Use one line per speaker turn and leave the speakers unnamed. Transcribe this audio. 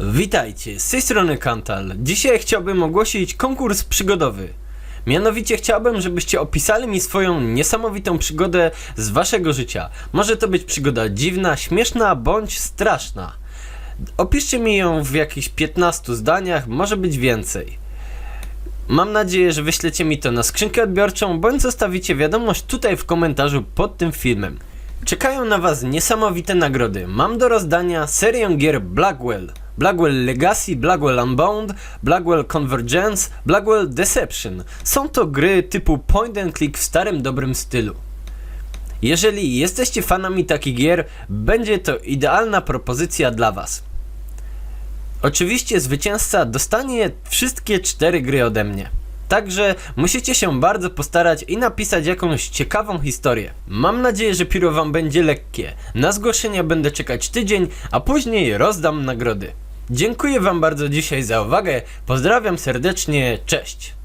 Witajcie, z tej strony Kantal. Dzisiaj chciałbym ogłosić konkurs przygodowy. Mianowicie chciałbym, żebyście opisali mi swoją niesamowitą przygodę z waszego życia. Może to być przygoda dziwna, śmieszna bądź straszna. Opiszcie mi ją w jakichś 15 zdaniach, może być więcej. Mam nadzieję, że wyślecie mi to na skrzynkę odbiorczą, bądź zostawicie wiadomość tutaj w komentarzu pod tym filmem. Czekają na Was niesamowite nagrody. Mam do rozdania serię gier Blackwell, Blackwell Legacy, Blackwell Unbound, Blackwell Convergence, Blackwell Deception. Są to gry typu point and click w starym dobrym stylu. Jeżeli jesteście fanami takich gier, będzie to idealna propozycja dla Was. Oczywiście zwycięzca dostanie wszystkie cztery gry ode mnie. Także musicie się bardzo postarać i napisać jakąś ciekawą historię. Mam nadzieję, że piro wam będzie lekkie. Na zgłoszenia będę czekać tydzień, a później rozdam nagrody. Dziękuję wam bardzo dzisiaj za uwagę. Pozdrawiam serdecznie. Cześć.